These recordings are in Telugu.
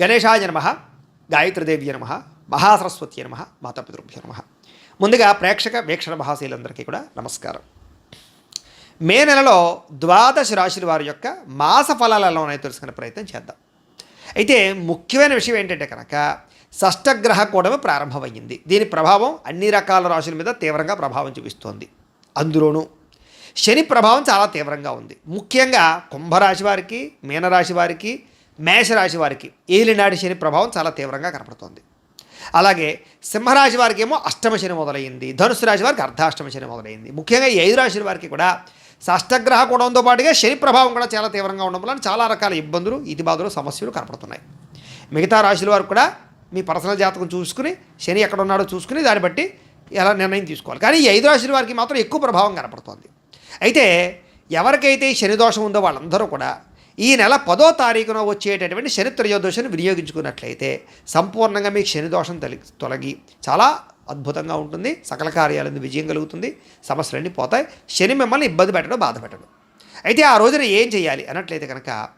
గణేశాయ నమ గాయత్రిదేవి నమ మహాసరస్వతి నమ మాతాపితృభ్య నమ. ముందుగా ప్రేక్షక వీక్షణ మహాశీలందరికీ కూడా నమస్కారం. మే నెలలో ద్వాదశ రాశుల వారి యొక్క మాస ఫలాలలోనైతే తెలుసుకునే ప్రయత్నం చేద్దాం. అయితే ముఖ్యమైన విషయం ఏంటంటే కనుక షష్టగ్రహ కూడమి ప్రారంభమయ్యింది దీని ప్రభావం అన్ని రకాల రాశుల మీద తీవ్రంగా ప్రభావం చూపిస్తోంది. అందులోనూ శని ప్రభావం చాలా తీవ్రంగా ఉంది. ముఖ్యంగా కుంభరాశి వారికి మీనరాశి వారికి మేషరాశి వారికి ఏలినాటి శని ప్రభావం చాలా తీవ్రంగా కనపడుతోంది. అలాగే సింహరాశి వారికి ఏమో అష్టమ శని మొదలైంది ధనుసు రాశి వారికి అర్ధాష్టమ శని మొదలైంది ముఖ్యంగా ఈ ఐదు రాశుల వారికి కూడా షష్టగ్రహ కూడంతో పాటుగా శని ప్రభావం కూడా చాలా తీవ్రంగా ఉండడం వలన చాలా రకాల ఇబ్బందులు ఇది బాధలు సమస్యలు కనపడుతున్నాయి. మిగతా రాశుల వారికి కూడా మీ పర్సనల్ జాతకం చూసుకుని శని ఎక్కడ ఉన్నాడో చూసుకుని దాన్ని బట్టి ఎలా నిర్ణయం తీసుకోవాలి. కానీ ఈ ఐదు రాశుల వారికి మాత్రం ఎక్కువ ప్రభావం కనపడుతోంది. అయితే ఎవరికైతే శని దోషం ఉందో వాళ్ళందరూ కూడా ఈ నెల పదో తారీఖున వచ్చేటటువంటి శని త్రయోదశిని వినియోగించుకున్నట్లయితే సంపూర్ణంగా మీకు శని దోషం తొలగి తొలగి చాలా అద్భుతంగా ఉంటుంది. సకల కార్యాలను విజయం కలుగుతుంది. సమస్యలన్నీ పోతాయి. శని మిమ్మల్ని ఇబ్బంది పెట్టడం బాధ పెట్టడం. అయితే ఆ రోజున ఏం చేయాలి అన్నట్లయితే కనుక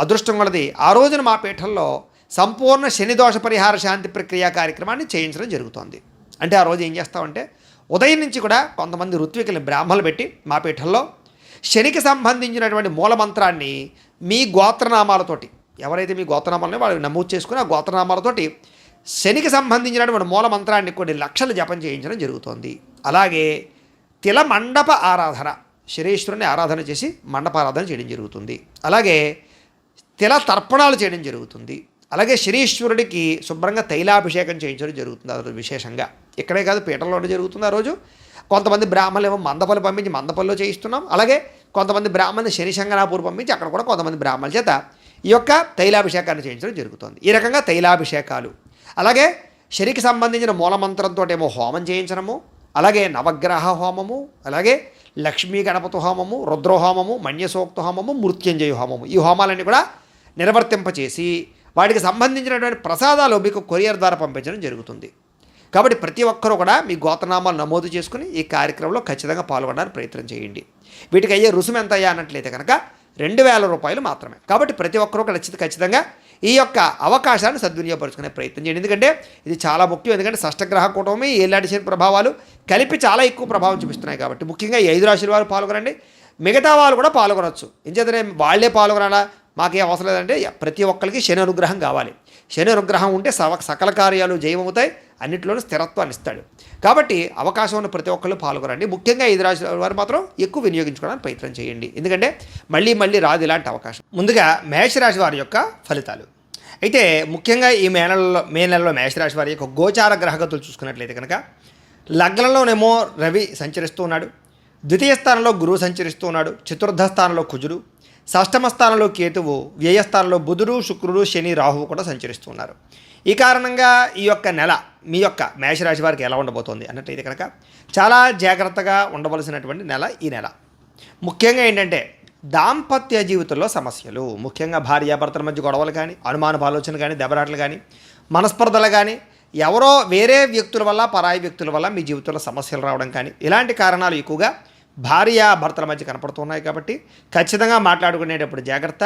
అదృష్టం కొలది. ఆ రోజున మా పీఠంలో సంపూర్ణ శని దోష పరిహార శాంతి ప్రక్రియ కార్యక్రమాన్ని చేయించడం జరుగుతోంది. అంటే ఆ రోజు ఏం చేస్తామంటే ఉదయం నుంచి కూడా కొంతమంది ఋత్వికులు బ్రాహ్మణులు పెట్టి మా పీఠంలో శనికి సంబంధించినటువంటి మూలమంత్రాన్ని మీ గోత్రనామాలతోటి ఎవరైతే మీ గోత్రనామాలని వాళ్ళు నమోదు చేసుకుని ఆ గోత్రనామాలతోటి శనికి సంబంధించినటువంటి మూలమంత్రాన్ని కొన్ని లక్షలు జపం చేయించడం జరుగుతోంది. అలాగే తిల మండప ఆరాధన శరీశ్వరుని ఆరాధన చేసి మండపారాధన చేయడం జరుగుతుంది. అలాగే తిల తర్పణాలు చేయడం జరుగుతుంది. అలాగే శరీశ్వరుడికి శుభ్రంగా తైలాభిషేకం చేయించడం జరుగుతుంది. ఆ రోజు విశేషంగా. ఇక్కడే కాదు పీఠంలోనే జరుగుతుంది ఆ రోజు. కొంతమంది బ్రాహ్మణులు ఏమో మందపల్లి పంపించి మందపల్లిలో చేయిస్తున్నాం. అలాగే కొంతమంది బ్రాహ్మణులు శనిశంగనాపూర్ పంపించి అక్కడ కూడా కొంతమంది బ్రాహ్మణుల చేత ఈ యొక్క తైలాభిషేకాన్ని చేయించడం జరుగుతుంది. ఈ రకంగా తైలాభిషేకాలు. అలాగే శనికి సంబంధించిన మూలమంత్రంతో ఏమో హోమం చేయించడము అలాగే నవగ్రహ హోమము అలాగే లక్ష్మీ గణపతి హోమము రుద్రహోమము మన్యసోక్త హోమము మృత్యుంజయ హోమము. ఈ హోమాలన్నీ కూడా నిర్వర్తింపచేసి వాటికి సంబంధించినటువంటి ప్రసాదాలు మీకు కొరియర్ ద్వారా పంపించడం జరుగుతుంది. కాబట్టి ప్రతి ఒక్కరూ కూడా మీ గోతనామాలు నమోదు చేసుకుని ఈ కార్యక్రమంలో ఖచ్చితంగా పాల్గొనడానికి ప్రయత్నం చేయండి. వీటికి అయ్యే రుసుము ఎంత అయ్యా అన్నట్లయితే కనుక రెండు వేల రూపాయలు మాత్రమే. కాబట్టి ప్రతి ఒక్కరూ ఖచ్చిత ఖచ్చితంగా ఈ యొక్క అవకాశాన్ని సద్వినియోగపరుచుకునే ప్రయత్నం చేయండి. ఎందుకంటే ఇది చాలా ముఖ్యం. ఎందుకంటే షష్టగ్రహ కూటమి ఏలాంటి శని ప్రభావాలు కలిపి చాలా ఎక్కువ ప్రభావం చూపిస్తున్నాయి కాబట్టి ముఖ్యంగా ఈ ఐదు రాశుల వారు పాల్గొనండి. మిగతా వాళ్ళు కూడా పాల్గొనవచ్చు ఎంచేతనే వాళ్ళే పాల్గొనాలా? మాకేం అవసరం లేదంటే ప్రతి ఒక్కరికి శని అనుగ్రహం కావాలి. శని అనుగ్రహం ఉంటే సవ సకల కార్యాలు జయమవుతాయి అన్నింటిలోనూ స్థిరత్వాన్ని ఇస్తాడు. కాబట్టి అవకాశం ఉన్న ప్రతి ఒక్కళ్ళు పాల్గొనండి. ముఖ్యంగా ఐదు రాశుల వారు మాత్రం ఎక్కువ వినియోగించుకోవడానికి ప్రయత్నం చేయండి. ఎందుకంటే మళ్ళీ మళ్ళీ రాదు ఇలాంటి అవకాశం. ముందుగా మేషరాశి వారి యొక్క ఫలితాలు. అయితే ముఖ్యంగా ఈ మే నెలలో మే నెలలో మేషరాశి వారి యొక్క గోచార గ్రహగతులు చూసుకున్నట్లయితే కనుక లగ్నంలోనేమో రవి సంచరిస్తూ ఉన్నాడు. ద్వితీయ స్థానంలో గురువు సంచరిస్తూ ఉన్నాడు. చతుర్థ స్థానంలో కుజుడు. షష్టమ స్థానంలో కేతువు వ్యయస్థానంలో బుధుడు శుక్రుడు శని రాహువు కూడా సంచరిస్తున్నారు. ఈ కారణంగా ఈ యొక్క నెల మీ యొక్క మేషరాశి వారికి ఎలా ఉండబోతోంది అన్నట్టయితే కనుక చాలా జాగ్రత్తగా ఉండవలసినటువంటి నెల ఈ నెల. ముఖ్యంగా ఏంటంటే దాంపత్య జీవితంలో సమస్యలు ముఖ్యంగా భార్యాభర్తల మధ్య గొడవలు కానీ అనుమాన ఆలోచన కానీ దెబ్బరాటలు కానీ మనస్పర్ధలు కానీ ఎవరో వేరే వ్యక్తుల వల్ల పరాయి వ్యక్తుల వల్ల మీ జీవితంలో సమస్యలు రావడం కానీ ఇలాంటి కారణాలు ఎక్కువగా భార్యాభర్తల మధ్య కనపడుతున్నాయి కాబట్టి ఖచ్చితంగా మాట్లాడుకునేటప్పుడు జాగ్రత్త.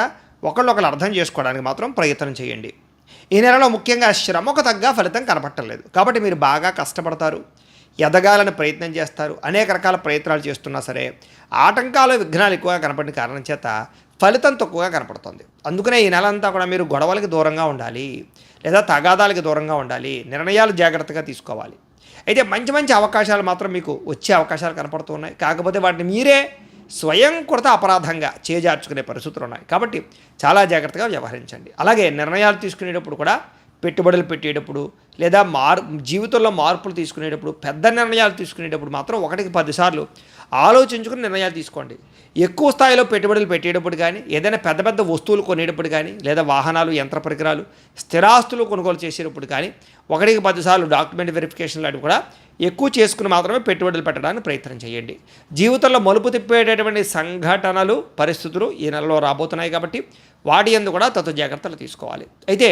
ఒకళ్ళొకరు అర్థం చేసుకోవడానికి మాత్రం ప్రయత్నం చేయండి. ఈ నెలలో ముఖ్యంగా శ్రమకు తగ్గ ఫలితం కనపట్టలేదు కాబట్టి మీరు బాగా కష్టపడతారు ఎదగాలని ప్రయత్నం చేస్తారు అనేక రకాల ప్రయత్నాలు చేస్తున్నా సరే ఆటంకాలు విఘ్నాలు ఎక్కువగా కనపడిన కారణం చేత ఫలితం తక్కువగా కనపడుతుంది. అందుకనే ఈ నెల అంతా కూడా మీరు గొడవలకి దూరంగా ఉండాలి లేదా తగాదాలకి దూరంగా ఉండాలి నిర్ణయాలు జాగ్రత్తగా తీసుకోవాలి. అయితే మంచి మంచి అవకాశాలు మాత్రం మీకు వచ్చే అవకాశాలు కనపడుతున్నాయి కాకపోతే వాటిని మీరే స్వయం అపరాధంగా చేజార్చుకునే పరిస్థితులు ఉన్నాయి. కాబట్టి చాలా జాగ్రత్తగా వ్యవహరించండి. అలాగే నిర్ణయాలు తీసుకునేటప్పుడు కూడా పెట్టుబడులు పెట్టేటప్పుడు లేదా మార్ జీవితంలో మార్పులు తీసుకునేటప్పుడు పెద్ద నిర్ణయాలు తీసుకునేటప్పుడు మాత్రం ఒకటికి పదిసార్లు ఆలోచించుకుని నిర్ణయాలు తీసుకోండి. ఎక్కువ స్థాయిలో పెట్టుబడులు పెట్టేటప్పుడు కానీ ఏదైనా పెద్ద పెద్ద వస్తువులు కొనేటప్పుడు కానీ లేదా వాహనాలు యంత్ర పరికరాలు స్థిరాస్తులు కొనుగోలు చేసేటప్పుడు కానీ ఒకటికి పదిసార్లు డాక్యుమెంట్ వెరిఫికేషన్ లాంటివి కూడా ఎక్కువ చేసుకుని మాత్రమే పెట్టుబడులు పెట్టడానికి ప్రయత్నం చేయండి. జీవితంలో మలుపు తిప్పేటటువంటి సంఘటనలు పరిస్థితులు ఈ నెలలో రాబోతున్నాయి కాబట్టి వాటి ఎందు కూడా తత్వ జాగ్రత్తలు తీసుకోవాలి. అయితే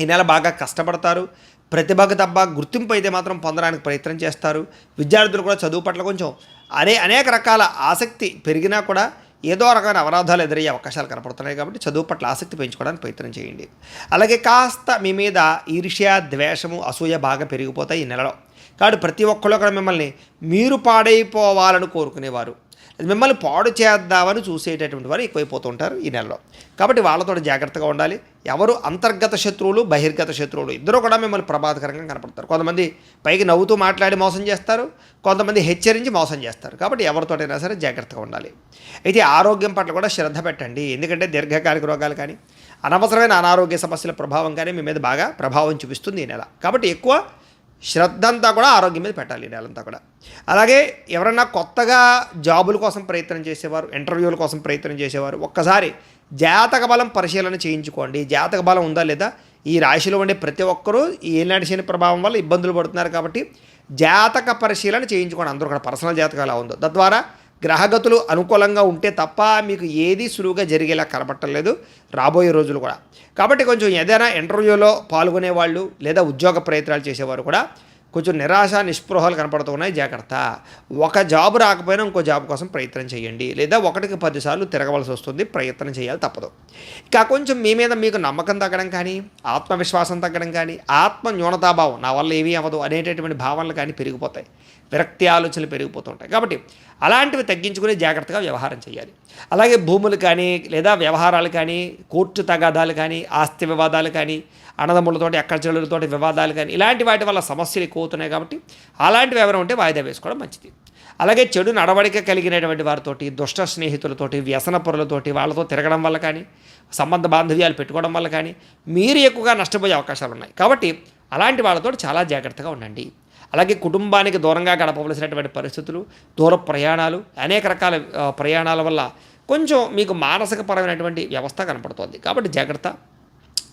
ఈ నెల బాగా కష్టపడతారు. ప్రతిభకు తప్ప గుర్తింపు అయితే మాత్రం పొందడానికి ప్రయత్నం చేస్తారు. విద్యార్థులు కూడా చదువు పట్ల కొంచెం అనే అనేక రకాల ఆసక్తి పెరిగినా కూడా ఏదో రకమైన అవరాధాలు ఎదురయ్యే అవకాశాలు కనపడుతున్నాయి కాబట్టి చదువు పట్ల ఆసక్తి పెంచుకోవడానికి ప్రయత్నం చేయండి. అలాగే కాస్త మీ మీద ఈర్ష్య ద్వేషము అసూయ బాగా పెరిగిపోతాయి ఈ నెలలో. కాబట్టి ప్రతి ఒక్కళ్ళు కూడా మిమ్మల్ని మీరు పాడైపోవాలని కోరుకునేవారు. మిమ్మల్ని పాడు చేద్దామని చూసేటటువంటి వారు ఎక్కువైపోతూ ఉంటారు ఈ నెలలో. కాబట్టి వాళ్ళతో జాగ్రత్తగా ఉండాలి. ఎవరు అంతర్గత శత్రువులు బహిర్గత శత్రువులు ఇద్దరు కూడా మిమ్మల్ని ప్రమాదకరంగా కనపడతారు. కొంతమంది పైకి నవ్వుతూ మాట్లాడి మోసం చేస్తారు. కొంతమంది హెచ్చరించి మోసం చేస్తారు. కాబట్టి ఎవరితోటైనా సరే జాగ్రత్తగా ఉండాలి. అయితే ఆరోగ్యం పట్ల కూడా శ్రద్ధ పెట్టండి. ఎందుకంటే దీర్ఘకాలిక రోగాలు కానీ అనవసరమైన అనారోగ్య సమస్యల ప్రభావం కానీ మీ మీద బాగా ప్రభావం చూపిస్తుంది ఈ నెల. కాబట్టి ఎక్కువ శ్రద్ధ అంతా కూడా ఆరోగ్యం మీద పెట్టాలి నెలంతా కూడా. అలాగే ఎవరన్నా కొత్తగా జాబుల కోసం ప్రయత్నం చేసేవారు ఇంటర్వ్యూల కోసం ప్రయత్నం చేసేవారు ఒక్కసారి జాతక బలం పరిశీలన చేయించుకోండి. జాతక బలం ఉందా లేదా? ఈ రాశిలో ఉండే ప్రతి ఒక్కరూ ఈ ఏనాటి శని ప్రభావం వల్ల ఇబ్బందులు పడుతున్నారు కాబట్టి జాతక పరిశీలన చేయించుకోండి. అందరూ కూడా పర్సనల్ జాతకం ఎలా ఉందో. తద్వారా గ్రహగతులు అనుకూలంగా ఉంటే తప్ప మీకు ఏది సులువుగా జరిగేలా కనబట్టలేదు రాబోయే రోజులు కూడా. కాబట్టి కొంచెం ఏదైనా ఇంటర్వ్యూలో పాల్గొనే వాళ్ళు లేదా ఉద్యోగ ప్రయత్నాలు చేసేవారు కూడా కొంచెం నిరాశ నిస్పృహలు కనపడుతున్నాయి జాగ్రత్త. ఒక జాబ్ రాకపోయినా ఇంకో జాబ్ కోసం ప్రయత్నం చేయండి. లేదా ఒకటికి పదిసార్లు తిరగవలసి వస్తుంది. ప్రయత్నం చేయాలి తప్పదు. ఇక కొంచెం మీ మీద మీకు నమ్మకం తగ్గడం కానీ ఆత్మవిశ్వాసం తగ్గడం కానీ ఆత్మ న్యూనతాభావం నా వల్ల ఏమీ అవ్వదు అనేటటువంటి భావనలు కానీ పెరిగిపోతాయి. విరక్తి ఆలోచనలు పెరిగిపోతుంటాయి కాబట్టి అలాంటివి తగ్గించుకుని జాగ్రత్తగా వ్యవహారం చేయాలి. అలాగే భూములు కానీ లేదా వ్యవహారాలు కానీ కోర్టు తగాదాలు కానీ ఆస్తి వివాదాలు కానీ అన్నదమ్ములతోటి అక్కడ చెల్లులతోటి వివాదాలు కానీ ఇలాంటి వాటి వల్ల సమస్యలు ఎక్కువ అవుతున్నాయి కాబట్టి అలాంటివి ఎవరైనా ఉంటే వాయిదా వేసుకోవడం మంచిది. అలాగే చెడు నడవడిక కలిగినటువంటి వారితోటి దుష్ట స్నేహితులతోటి వ్యసన పొరలతోటి వాళ్ళతో తిరగడం వల్ల కానీ సంబంధ బాంధవ్యాలు పెట్టుకోవడం వల్ల కానీ మీరు ఎక్కువగా నష్టపోయే అవకాశాలు ఉన్నాయి. కాబట్టి అలాంటి వాళ్ళతో చాలా జాగ్రత్తగా ఉండండి. అలాగే కుటుంబానికి దూరంగా గడపవలసినటువంటి పరిస్థితులు దూర ప్రయాణాలు అనేక రకాల ప్రయాణాల వల్ల కొంచెం మీకు మానసికపరమైనటువంటి వ్యవస్థ కనపడుతుంది. కాబట్టి జాగ్రత్త.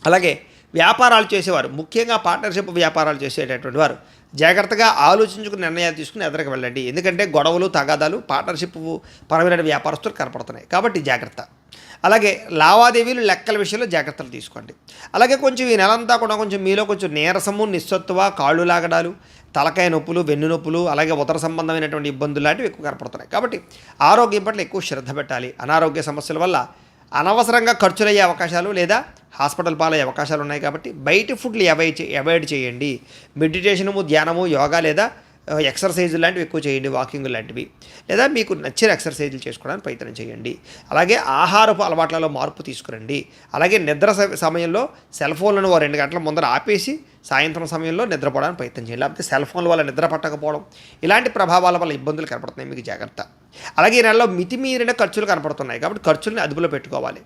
అలాగే వ్యాపారాలు చేసేవారు ముఖ్యంగా పార్ట్నర్షిప్ వ్యాపారాలు చేసేటటువంటి వారు. జాగ్రత్తగా ఆలోచించుకుని నిర్ణయాలు తీసుకుని ఎదరికి వెళ్ళండి. ఎందుకంటే గొడవలు తగాదాలు పార్ట్నర్షిప్ పరమైన వ్యాపారస్తులు కనపడుతున్నాయి. కాబట్టి జాగ్రత్త. అలాగే లావాదేవీలు లెక్కల విషయంలో జాగ్రత్తలు తీసుకోండి. అలాగే కొంచెం ఈ నెలంతా కూడా కొంచెం మీలో కొంచెం నీరసము నిస్సత్తువ కాళ్ళు లాగడాలు తలకాయ నొప్పులు వెన్ను నొప్పులు అలాగే ఉదర సంబంధమైనటువంటి ఇబ్బందులు లాంటివి ఎక్కువ కనపడుతున్నాయి. కాబట్టి ఆరోగ్యం పట్ల ఎక్కువ శ్రద్ధ పెట్టాలి. అనారోగ్య సమస్యల వల్ల అనవసరంగా ఖర్చులయ్యే అవకాశాలు లేదా హాస్పిటల్ పాలయ్యే అవకాశాలు ఉన్నాయి కాబట్టి బయట ఫుడ్లు అవాయిడ్ అవాయిడ్ చేయండి. మెడిటేషను ధ్యానము యోగా లేదా ఎక్సర్సైజ్ లాంటివి ఎక్కువ చేయండి వాకింగ్ లాంటివి. లేదా మీకు నచ్చిన ఎక్సర్సైజులు చేసుకోవడానికి ప్రయత్నం చేయండి. అలాగే ఆహారపు అలవాట్లలో మార్పు తీసుకురండి. అలాగే నిద్ర స- సమయంలో సెల్ ఫోన్లను ఓ రెండు గంటల ముందర ఆపేసి సాయంత్రం సమయంలో నిద్రపోవడానికి ప్రయత్నం చేయండి. లేకపోతే సెల్ ఫోన్ల వల్ల నిద్ర పట్టకపోవడం. ఇలాంటి ప్రభావాల వల్ల ఇబ్బందులు కనపడుతున్నాయి మీకు జాగ్రత్త. అలాగే ఈ నెలలో మితిమీరిన ఖర్చులు కనపడుతున్నాయి కాబట్టి ఖర్చుల్ని అదుపులో పెట్టుకోవాలి.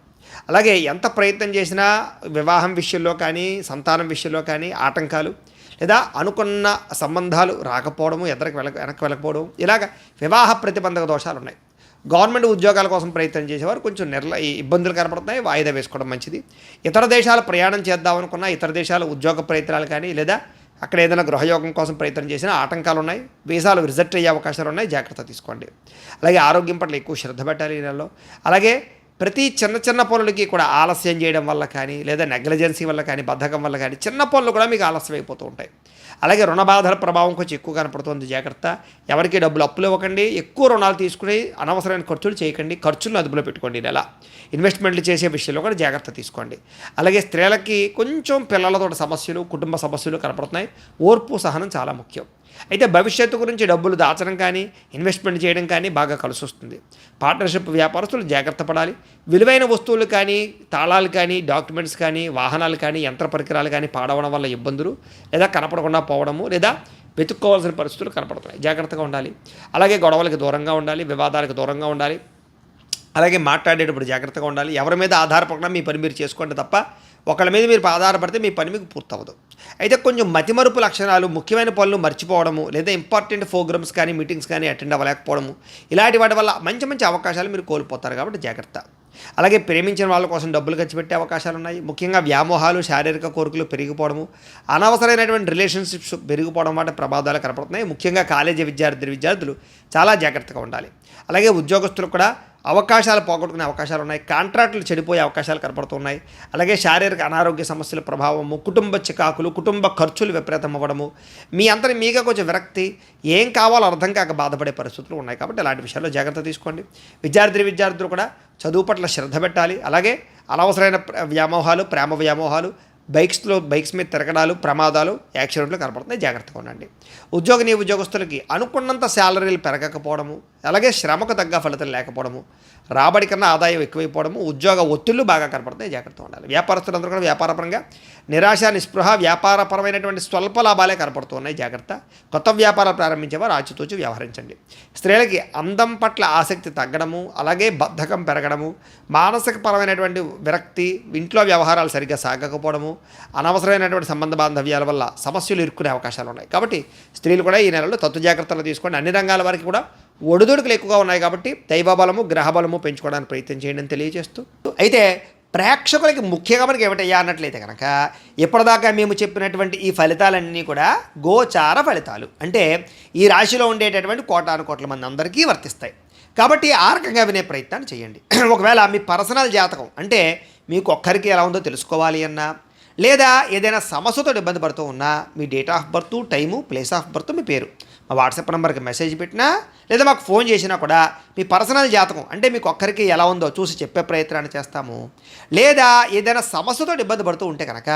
అలాగే ఎంత ప్రయత్నం చేసినా వివాహం విషయంలో కానీ సంతానం విషయంలో కానీ ఆటంకాలు లేదా అనుకున్న సంబంధాలు రాకపోవడము ఎదరికి వెళ్ళ వెనక్కి వెళ్ళకపోవడం ఇలాగ వివాహ ప్రతిబంధక దోషాలు ఉన్నాయి. గవర్నమెంట్ ఉద్యోగాల కోసం ప్రయత్నం చేసేవారు కొంచెం నిర్ల ఇబ్బందులు కనపడుతున్నాయి వాయిదా వేసుకోవడం మంచిది. ఇతర దేశాలు ప్రయాణం చేద్దాం అనుకున్న ఇతర దేశాల ఉద్యోగ ప్రయత్నాలు కానీ లేదా అక్కడ ఏదైనా గృహయోగం కోసం ప్రయత్నం చేసినా ఆటంకాలు ఉన్నాయి వీసాలు రిజెక్ట్ అయ్యే అవకాశాలు ఉన్నాయి జాగ్రత్త తీసుకోండి. అలాగే ఆరోగ్యం పట్ల ఎక్కువ శ్రద్ధ పెట్టాలి ఈ నెలలో. అలాగే ప్రతి చిన్న చిన్న పనులకి కూడా ఆలస్యం చేయడం వల్ల కానీ లేదా నెగ్లిజెన్సీ వల్ల కానీ బద్ధకం వల్ల కానీ చిన్న పనులు కూడా మీకు ఆలస్యం అయిపోతూ ఉంటాయి. అలాగే రుణ బాధల ప్రభావం కొంచెం ఎక్కువ కనపడుతుంది. జాగ్రత్త. ఎవరికి డబ్బులు అప్పులు ఇవ్వకండి. ఎక్కువ రుణాలు తీసుకుని అనవసరమైన ఖర్చులు చేయకండి. ఖర్చులను అదుపులో పెట్టుకోండి నెల. ఇన్వెస్ట్మెంట్లు చేసే విషయంలో కూడా జాగ్రత్త తీసుకోండి. అలాగే స్త్రీలకి కొంచెం పిల్లలతో సమస్యలు కుటుంబ సమస్యలు కనపడుతున్నాయి. ఓర్పు సహనం చాలా ముఖ్యం. అయితే భవిష్యత్తు గురించి డబ్బులు దాచడం కానీ ఇన్వెస్ట్మెంట్ చేయడం కానీ బాగా కలిసి వస్తుంది పార్ట్నర్షిప్ వ్యాపారస్తులు జాగ్రత్త పడాలి. విలువైన వస్తువులు కానీ తాళాలు కానీ డాక్యుమెంట్స్ కానీ వాహనాలు కానీ యంత్ర పరికరాలు కానీ పాడవడం వల్ల ఇబ్బందులు లేదా కనపడకుండా పోవడము లేదా వెతుక్కోవాల్సిన పరిస్థితులు కనపడుతున్నాయి. జాగ్రత్తగా ఉండాలి. అలాగే గొడవలకు దూరంగా ఉండాలి వివాదాలకు దూరంగా ఉండాలి. అలాగే మాట్లాడేటప్పుడు జాగ్రత్తగా ఉండాలి. ఎవరి మీద ఆధారపడకుండా మీ పని మీరు చేసుకోండి తప్ప ఒకళ్ళ మీద మీరు ఆధారపడితే మీ పని మీకు పూర్తవదు అయితే కొంచెం మతిమరుపు లక్షణాలు ముఖ్యమైన పనులు మర్చిపోవడము లేదా ఇంపార్టెంట్ ప్రోగ్రామ్స్ కానీ మీటింగ్స్ కానీ అటెండ్ అవ్వలేకపోవడము ఇలాంటి వాటి వల్ల మంచి మంచి అవకాశాలు మీరు కోల్పోతారు కాబట్టి జాగ్రత్త. అలాగే ప్రేమించిన వాళ్ళ కోసం డబ్బులు ఖర్చు పెట్టే అవకాశాలు ఉన్నాయి. ముఖ్యంగా వ్యామోహాలు శారీరక కోరికలు పెరిగిపోవడము అనవసరమైనటువంటి రిలేషన్షిప్స్ పెరిగిపోవడం వాటి ప్రమాదాలు కనపడుతున్నాయి. ముఖ్యంగా కాలేజీ విద్యార్థి విద్యార్థులు చాలా జాగ్రత్తగా ఉండాలి. అలాగే ఉద్యోగస్తులు కూడా అవకాశాలు పోగొట్టుకునే అవకాశాలు ఉన్నాయి. కాంట్రాక్టులు చెడిపోయే అవకాశాలు కనపడుతున్నాయి. అలాగే శారీరక అనారోగ్య సమస్యల ప్రభావము కుటుంబ చికాకులు కుటుంబ ఖర్చులు విపరీతం అవ్వడము మీ అంతని మీగా కొంచెం విరక్తి ఏం కావాలో అర్థం కాక బాధపడే పరిస్థితులు ఉన్నాయి. కాబట్టి అలాంటి విషయాల్లో జాగ్రత్త తీసుకోండి. విద్యార్థి విద్యార్థులు కూడా చదువు పట్ల శ్రద్ధ పెట్టాలి. అలాగే అనవసరమైన వ్యామోహాలు ప్రేమ వ్యామోహాలు బైక్స్లో బైక్స్ మీద తిరగడాలు ప్రమాదాలు యాక్సిడెంట్లు కనపడుతున్నాయి. జాగ్రత్తగా ఉండండి. ఉద్యోగిని ఉద్యోగస్తులకి అనుకున్నంత శాలరీలు పెరగకపోవడము అలాగే శ్రమకు తగ్గ ఫలితం లేకపోవడము రాబడి కన్నా ఆదాయం ఎక్కువైపోవడము ఉద్యోగ ఒత్తిళ్ళు బాగా కనపడుతున్నాయి. జాగ్రత్తగా ఉండాలి. వ్యాపారస్తులందరూ కూడా వ్యాపారపరంగా నిరాశ నిస్పృహ వ్యాపారపరమైనటువంటి స్వల్ప లాభాలే కనపడుతున్నాయి. జాగ్రత్త. కొత్త వ్యాపారాలు ప్రారంభించేవారు ఆచితూచి వ్యవహరించండి. స్త్రీలకి అందం పట్ల ఆసక్తి తగ్గడము అలాగే బద్ధకం పెరగడము మానసిక పరమైనటువంటి విరక్తి ఇంట్లో వ్యవహారాలు సరిగ్గా సాగకపోవడము అనవసరమైనటువంటి సంబంధ బాంధవ్యాల వల్ల సమస్యలు ఇరుక్కునే అవకాశాలు ఉన్నాయి. కాబట్టి స్త్రీలు కూడా ఈ నెలలో తత్వ జాగ్రత్తలు తీసుకోండి. అన్ని రంగాల వారికి కూడా ఒడిదుడుకులు ఎక్కువగా ఉన్నాయి కాబట్టి దైవబలము గ్రహబలము పెంచుకోవడానికి ప్రయత్నం చేయండి అని తెలియజేస్తూ. అయితే ప్రేక్షకులకి ముఖ్యంగా మనకి ఏమిటయ్యా అన్నట్లయితే కనుక ఇప్పటిదాకా మేము చెప్పినటువంటి ఈ ఫలితాలన్నీ కూడా గోచార ఫలితాలు. అంటే ఈ రాశిలో ఉండేటటువంటి కోటాను కోట్ల మంది అందరికీ వర్తిస్తాయి. కాబట్టి ఆ రకంగా వినే ప్రయత్నాన్ని చేయండి. ఒకవేళ మీ పర్సనల్ జాతకం అంటే మీకు ఒక్కరికి ఎలా ఉందో తెలుసుకోవాలి అన్నా లేదా ఏదైనా సమస్యతో ఇబ్బంది పడుతూ ఉన్నా మీ date of birth time place of birth మీ పేరు. ఆ వాట్సాప్ నెంబర్కి మెసేజ్ పెట్టినా లేదా మాకు ఫోన్ చేసినా కూడా మీ పర్సనల్ జాతకం అంటే మీకు ఒక్కరికి ఎలా ఉందో చూసి చెప్పే ప్రయత్నాన్ని చేస్తాము. లేదా ఏదైనా సమస్యతో ఇబ్బంది పడుతూ ఉంటే కనుక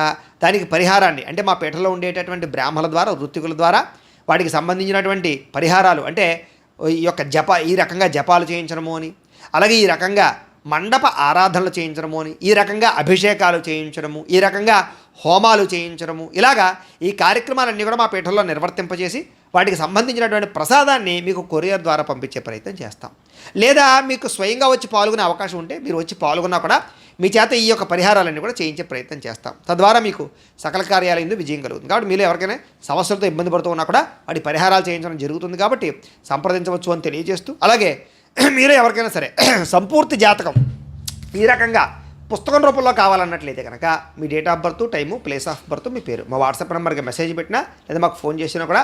దానికి పరిహారాన్ని అంటే మా పీఠలో ఉండేటటువంటి బ్రాహ్మణుల ద్వారా వృత్తికుల ద్వారా వాటికి సంబంధించినటువంటి పరిహారాలు అంటే ఈ యొక్క జప ఈ రకంగా జపాలు చేయించడము అని అలాగే ఈ రకంగా మండప ఆరాధనలు చేయించడము అని ఈ రకంగా అభిషేకాలు చేయించడము ఈ రకంగా హోమాలు చేయించడము ఇలాగా ఈ కార్యక్రమాలన్నీ కూడా మా పీఠంలో నిర్వర్తింపజేసి వాటికి సంబంధించినటువంటి ప్రసాదాన్ని మీకు కొరియర్ ద్వారా పంపించే ప్రయత్నం చేస్తాం. లేదా మీకు స్వయంగా వచ్చి పాల్గొనే అవకాశం ఉంటే మీరు వచ్చి పాల్గొన్నా కూడా మీ చేత ఈ యొక్క పరిహారాలన్నీ కూడా చేయించే ప్రయత్నం చేస్తాం. తద్వారా మీకు సకల కార్యాలయంలో విజయం కలుగుతుంది. కాబట్టి మీరు ఎవరికైనా సమస్యలతో ఇబ్బంది పడుతూ ఉన్నా కూడా వాటి పరిహారాలు చేయించడం జరుగుతుంది కాబట్టి సంప్రదించవచ్చు అని తెలియజేస్తూ అలాగే మీరు ఎవరికైనా సరే సంపూర్తి జాతకం ఈ రకంగా పుస్తకం రూపంలో కావాలన్నట్లయితే కనుక మీ date of birth time place of birth మీ పేరు. మా వాట్సాప్ నెంబర్కి మెసేజ్ పెట్టినా లేదా మాకు ఫోన్ చేసినా కూడా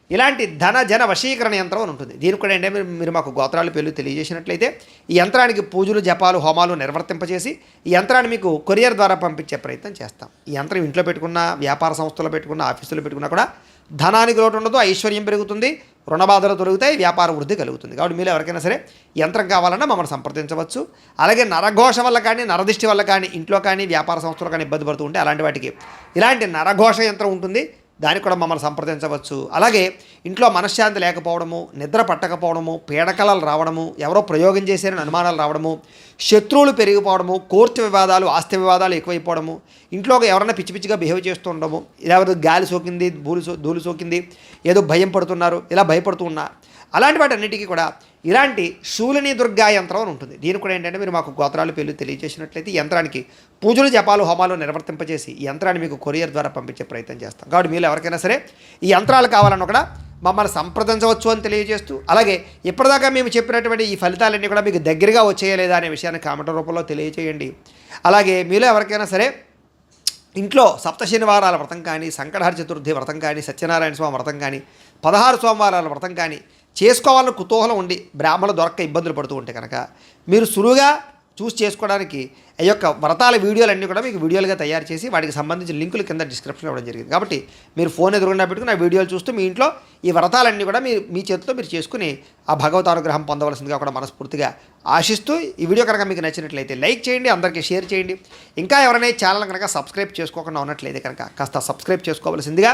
ఇలాంటి ధన జన వశీకరణ యంత్రం అని ఉంటుంది. దీనికి కూడా ఏంటంటే మీరు మీరు మాకు గోత్రాలు పేర్లు తెలియజేసినట్లయితే ఈ యంత్రానికి పూజలు జపాలు హోమాలు నిర్వర్తింపజేసి ఈ యంత్రాన్ని మీకు కొరియర్ ద్వారా పంపించే ప్రయత్నం చేస్తాం. ఈ యంత్రం ఇంట్లో పెట్టుకున్న వ్యాపార సంస్థలో పెట్టుకున్న ఆఫీసులో పెట్టుకున్నా కూడా ధనానికి లోటు ఉండదు ఐశ్వర్యం పెరుగుతుంది రుణబాధలు తొలగుతాయి వ్యాపార వృద్ధి కలుగుతుంది. కాబట్టి మీరు ఎవరికైనా సరే యంత్రం కావాలన్నా మమ్మల్ని సంప్రదించవచ్చు. అలాగే నరఘోష వల్ల కానీ నరదిష్టి వల్ల కానీ ఇంట్లో కానీ వ్యాపార సంస్థలు కానీ ఇబ్బంది పడుతూ ఉంటే అలాంటి వాటికి ఇలాంటి నరఘోష యంత్రం ఉంటుంది. దానికి కూడా మమ్మల్ని సంప్రదించవచ్చు. అలాగే ఇంట్లో మనశ్శాంతి లేకపోవడము నిద్ర పట్టకపోవడము పీడకలలు రావడము ఎవరో ప్రయోగం చేశారని అనుమానాలు రావడము శత్రువులు పెరిగిపోవడము కోర్టు వివాదాలు ఆస్తి వివాదాలు ఎక్కువైపోవడము ఇంట్లో ఎవరైనా పిచ్చి పిచ్చిగా బిహేవ్ చేస్తూ ఉండడము ఎవరు గాలి సోకింది ధూళి సో ధూళి సోకింది ఏదో భయం పడుతున్నారు ఇలా భయపడుతూ ఉన్నారు. అలాంటి వాటన్నిటికీ కూడా ఇలాంటి శూలిని దుర్గా యంత్రం అని ఉంటుంది. దీనికి కూడా ఏంటంటే మీరు మాకు గోత్రాలు పేర్లు తెలియజేసినట్లయితే ఈ యంత్రానికి పూజలు జపాలు హోమాలు నిర్వర్తింపజేసి ఈ యంత్రాన్ని మీకు కొరియర్ ద్వారా పంపించే ప్రయత్నం చేస్తాం. కాబట్టి మీరు ఎవరికైనా సరే ఈ యంత్రాలు కావాలన్నా కూడా మమ్మల్ని సంప్రదించవచ్చు అని తెలియజేస్తూ అలాగే ఇప్పటిదాకా మేము చెప్పినటువంటి ఈ ఫలితాలన్నీ కూడా మీకు దగ్గరగా వచ్చేయలేదా అనే విషయాన్ని కామెంట్ రూపంలో తెలియజేయండి. అలాగే మీలో ఎవరికైనా సరే ఇంట్లో సప్త శనివారాల వ్రతం కానీ సంకటహర చతుర్థి వ్రతం కానీ సత్యనారాయణ స్వామి వ్రతం కానీ పదహారు సోమవారాల వ్రతం కానీ చేసుకోవాలని కుతూహలం ఉండి బ్రాహ్మణులు దొరక్క ఇబ్బందులు పడుతూ ఉంటే కనుక మీరు సులువుగా చూస్ చేసుకోవడానికి ఈ యొక్క వ్రతాల వీడియోలన్నీ కూడా మీకు వీడియోలుగా తయారు చేసి వాటికి సంబంధించిన లింకులు కింద డిస్క్రిప్షన్ ఇవ్వడం జరిగింది. కాబట్టి మీరు ఫోన్ ఎదురుకుండా పెట్టుకుని ఆ వీడియోలు చూస్తూ మీ ఇంట్లో ఈ వ్రతాలన్నీ కూడా మీరు మీ చేతితో మీరు చేసుకుని ఆ భగవత్ అనుగ్రహం పొందవలసిందిగా కూడా మనస్ఫూర్తిగా ఆశిస్తూ ఈ వీడియో కనుక మీకు నచ్చినట్లయితే లైక్ చేయండి అందరికీ షేర్ చేయండి. ఇంకా ఎవరైనా ఛానల్ కనుక సబ్స్క్రైబ్ చేసుకోకుండా ఉన్నట్లయితే కనుక కాస్త సబ్స్క్రైబ్ చేసుకోవాల్సిందిగా